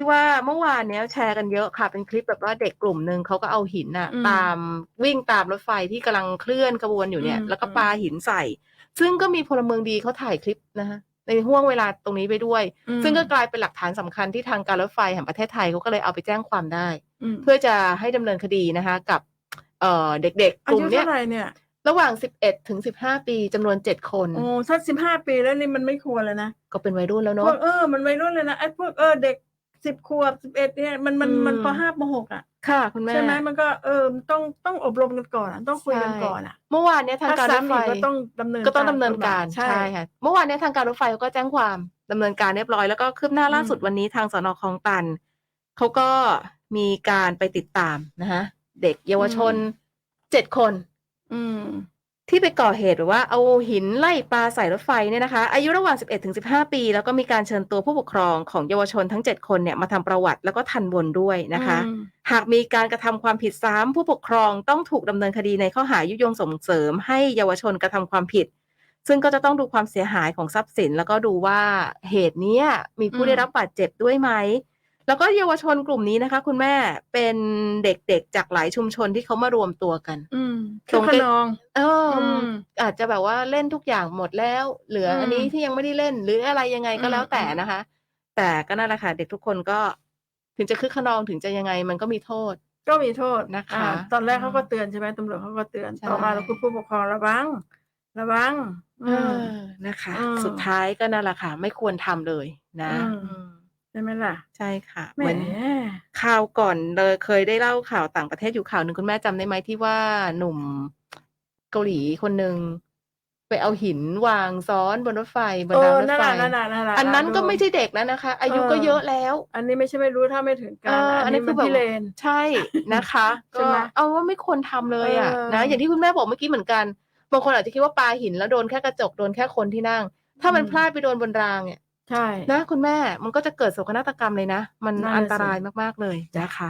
ที่ว่าเมื่อวานเนี้ยแชร์กันเยอะค่ะ เป็นคลิปแบบว่าเด็กกลุ่มหนึ่งเขาก็เอาหินน่ะ อืมตามวิ่งตามรถไฟที่กำลังเคลื่อนขบวนอยู่เนี่ย อืม แล้วก็อืมปาหินใส่ ซึ่งก็มีพลเมืองดีเขาถ่ายคลิปนะคะในห่วงเวลาตรงนี้ไปด้วย อืมซึ่งก็กลายเป็นหลักฐานสำคัญที่ทางการรถไฟแห่งประเทศไทยเขาก็เลยเอาไปแจ้งความได้อืมเพื่อจะให้ดำเนินคดีนะคะ กับเอ่อเด็กๆกอาลุ่มยุเนี้เท่ายไหร่เนี่ย ระหว่าง 11ถึง15 ปีจำนวน 7 คนโอ้ถ้าสิบห้าปีแล้วนี่มันไม่ควรเลยนะก็เป็นวัยรุ่นแล้วพเนาะ วกเออมันวัยรุ่นเลยนะไอ้พวกเออเด็ก สิบขวบสิบเอ็ดเนี่ยมันมันอืม มันปห้าปหกอะค่ะคุณแม่ใช่ไหมมันก็เออต้องต้องอบรมกันก่อนอะต้องคุยกันก่อนอะเมื่อวานเนี้ยทางถ้าการรถซ้ำไฟอีกก็ต้องดำเนินก็ต้องดำเนินการใช่ ใช่ค่ะเมื่อวานเนี้ยทางการรถไฟเขาก็แจ้งความดำเนินการเรียบร้อยแล้วก็คืบหน้าล่าสุดอืมวันนี้ทางสนคลองตันเขาก็มีการไปติดตามนะคะเด็กเยาวชนเจ็ดคน อืม ที่ไปก่อเหตุหรือว่าเอาหินไล่ปลาใส่รถไฟเนี่ยนะคะ อายุระหว่าง 11ถึง15 ปี แล้วก็มีการเชิญตัวผู้ปกครองของเยาวชนทั้ง 7 คนเนี่ยมาทำประวัติแล้วก็ทันบนด้วยนะคะอืมหากมีการกระทำความผิดซ้ำผู้ปกครองต้องถูกดำเนินคดีในข้อหายุยงส่งเสริม ให้เยาวชนกระทำความผิด ซึ่งก็จะต้องดูความเสียหายของทรัพย์สิน แล้วก็ดูว่าเหตุเนี้ยมีผู้อืมได้รับบาดเจ็บด้วยไหม แล้วก็เยาวชนกลุ่มนี้นะคะ คุณแม่เป็นเด็กๆจากหลายชุมชนที่เขามารวมตัวกัน อืมตรงขใกล้นองเอออมอาจจะแบบว่าเล่นทุกอย่างหมดแล้ว เหลืออมอันนี้ที่ยังไม่ได้เล่นหรืออะไรยังไงก็อืมแล้วแต่อืมนะคะ แต่ก็นั่นแหละค่ะเด็กทุกคนก็ถึงจะคึกขนองถึงจะยังไงมันก็มีโทษ ก็มีโทษนะคะอ่าตอนแรกอืมเขาก็เตือนใช่ไหมตำรวจเขาก็เตือนใช่ต่อมาเราก็ผู้ปกครองระวังระวังเออืมอนะคะอืมสุดท้ายก็นั่นแหละค่ะ ไม่ควรทำเลยนะอืมอืม ใช่ไหมล่ะ ใช่ค่ะ แหม เหมือนข่าวก่อนเลยเคยได้เล่าข่าวต่างประเทศอยู่ข่าวหนึ่งคุณแม่จำได้ไหมที่ว่าหนุ่มเกาหลีคนหนึ่งไปเอาหินวางซ้อนบนรถไฟบนเอรางอรถนั่นไฟ แหละนั่นแหละนั่นแหละอันนั้นก็ดู ไม่ใช่เด็กแล้วนะคะ อายุเออก็เยอะแล้ว อันนี้ไม่ใช่ไม่รู้ถ้าไม่ถึงเอการออัอันนนี้นี้มัคืนอแบบ พิเรน ใช่นะคะ ใช่ก็ไหมเอาว่าไม่ควรทำเลยอะเออ นะอย่างที่คุณแม่บอกเมื่อกี้เหมือนกันบางคนอาจจะคิดว่าปาหินแล้วโดนแค่กระจกโดนแค่คนที่นั่ง ถ้ามันพลาดไปโดนบนรางเนี่ย ใช่ นะคุณแม่ มันก็จะเกิดโศกนาฏกรรมเลยนะ มันนั่นน่ะอันตสิ รายมาก ๆ เลยนะคะ